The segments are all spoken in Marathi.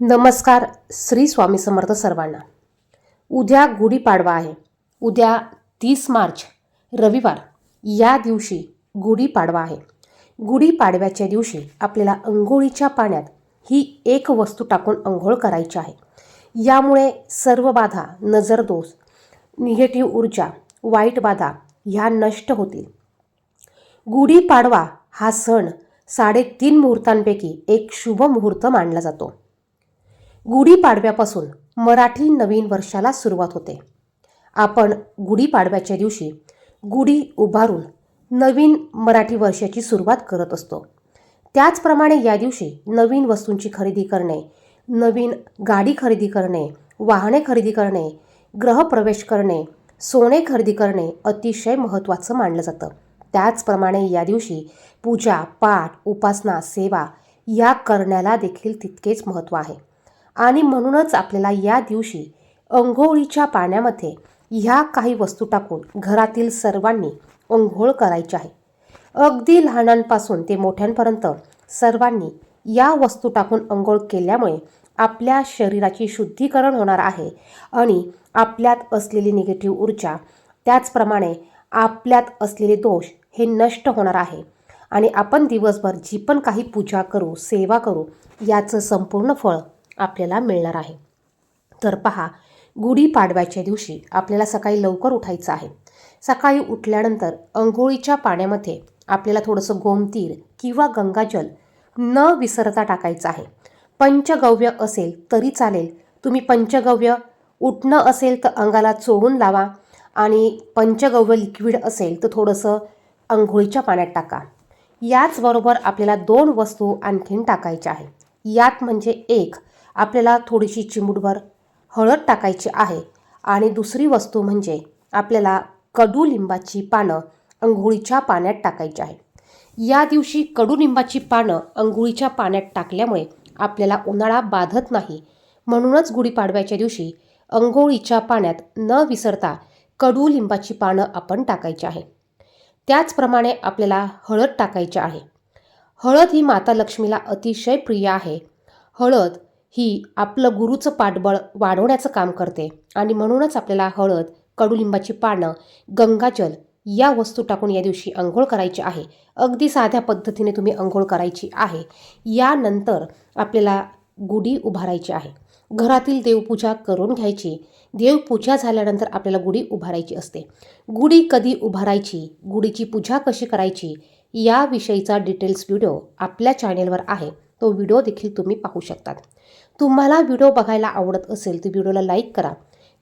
नमस्कार श्री स्वामी समर्थ सर्वांना. उद्या गुढीपाडवा आहे. उद्या तीस मार्च रविवार. या दिवशी गुढीपाडवा आहे. गुढीपाडव्याच्या दिवशी आपल्याला अंघोळीच्या पाण्यात ही एक वस्तू टाकून अंघोळ करायची आहे. यामुळे सर्व बाधा नजरदोष निगेटिव्ह ऊर्जा वाईट बाधा ह्या नष्ट होतील. गुढीपाडवा हा सण साडेतीन मुहूर्तांपैकी एक शुभ मुहूर्त मानला जातो. गुढीपाडव्यापासून मराठी नवीन वर्षाला सुरुवात होते. आपण गुढीपाडव्याच्या दिवशी गुढी उभारून नवीन मराठी वर्षाची सुरुवात करत असतो. त्याचप्रमाणे या दिवशी नवीन वस्तूंची खरेदी करणे नवीन गाडी खरेदी करणे वाहने खरेदी करणे ग्रहप्रवेश करणे सोने खरेदी करणे अतिशय महत्त्वाचं मानलं जातं. त्याचप्रमाणे या दिवशी पूजा पाठ उपासना सेवा या करण्याला देखील तितकेच महत्त्व आहे. आणि म्हणूनच आपल्याला या दिवशी अंघोळीच्या पाण्यामध्ये ह्या काही वस्तू टाकून घरातील सर्वांनी अंघोळ करायची आहे. अगदी लहानांपासून ते मोठ्यांपर्यंत सर्वांनी या वस्तू टाकून अंघोळ केल्यामुळे आपल्या शरीराची शुद्धीकरण होणार आहे आणि आपल्यात असलेली निगेटिव्ह ऊर्जा त्याचप्रमाणे आपल्यात असलेले दोष हे नष्ट होणार आहे. आणि आपण दिवसभर जी पण काही पूजा करू सेवा करू याचं संपूर्ण फळ आपल्याला मिळणार आहे. तर पहा गुढीपाडव्याच्या दिवशी आपल्याला सकाळी लवकर उठायचं आहे. सकाळी उठल्यानंतर अंघोळीच्या पाण्यामध्ये आपल्याला थोडंसं गोमतीर किंवा गंगाजल न विसरता टाकायचं आहे. पंचगव्य असेल तरी चालेल. तुम्ही पंचगव्य उठणं असेल तर अंगाला चोळून लावा आणि पंचगव्य लिक्विड असेल तर थोडंसं अंघोळीच्या पाण्यात टाका. याचबरोबर आपल्याला दोन वस्तू आणखीन टाकायच्या आहे. यात म्हणजे एक आपल्याला थोडीशी चिमूटभर हळद टाकायची आहे. आणि दुसरी वस्तू म्हणजे आपल्याला कडुलिंबाची पानं अंघोळीच्या पाण्यात टाकायची आहे. या दिवशी कडुलिंबाची पानं अंघोळीच्या पाण्यात टाकल्यामुळे आपल्याला उन्हाळा बाधत नाही. म्हणूनच गुढीपाडव्याच्या दिवशी अंघोळीच्या पाण्यात न विसरता कडुलिंबाची पानं आपण टाकायची आहे. त्याचप्रमाणे आपल्याला हळद टाकायची आहे. हळद ही माता लक्ष्मीला अतिशय प्रिय आहे. हळद ही आपलं गुरुचं पाठबळ वाढवण्याचं काम करते. आणि म्हणूनच आपल्याला हळद कडुलिंबाची पानं गंगाजल या वस्तू टाकून या दिवशी अंघोळ करायची आहे. अगदी साध्या पद्धतीने तुम्ही अंघोळ करायची आहे. यानंतर आपल्याला गुढी उभारायची आहे. घरातील देवपूजा करून घ्यायची. देवपूजा झाल्यानंतर आपल्याला गुढी उभारायची असते. गुढी कधी उभारायची? गुढीची पूजा कशी करायची? याविषयीचा डिटेल्स व्हिडिओ आपल्या चॅनेलवर आहे. तो व्हिडिओ देखील तुम्ही पाहू शकतात. तुम्हाला व्हिडिओ बघायला आवडत असेल तर व्हिडिओला लाईक करा.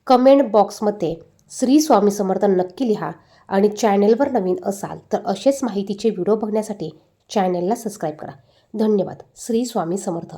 कमेंट बॉक्समध्ये श्री स्वामी समर्थ नक्की लिहा आणि चॅनेलवर नवीन असाल तर असेच माहितीचे व्हिडिओ बघण्यासाठी चॅनेलला सबस्क्राईब करा. धन्यवाद. श्री स्वामी समर्थ.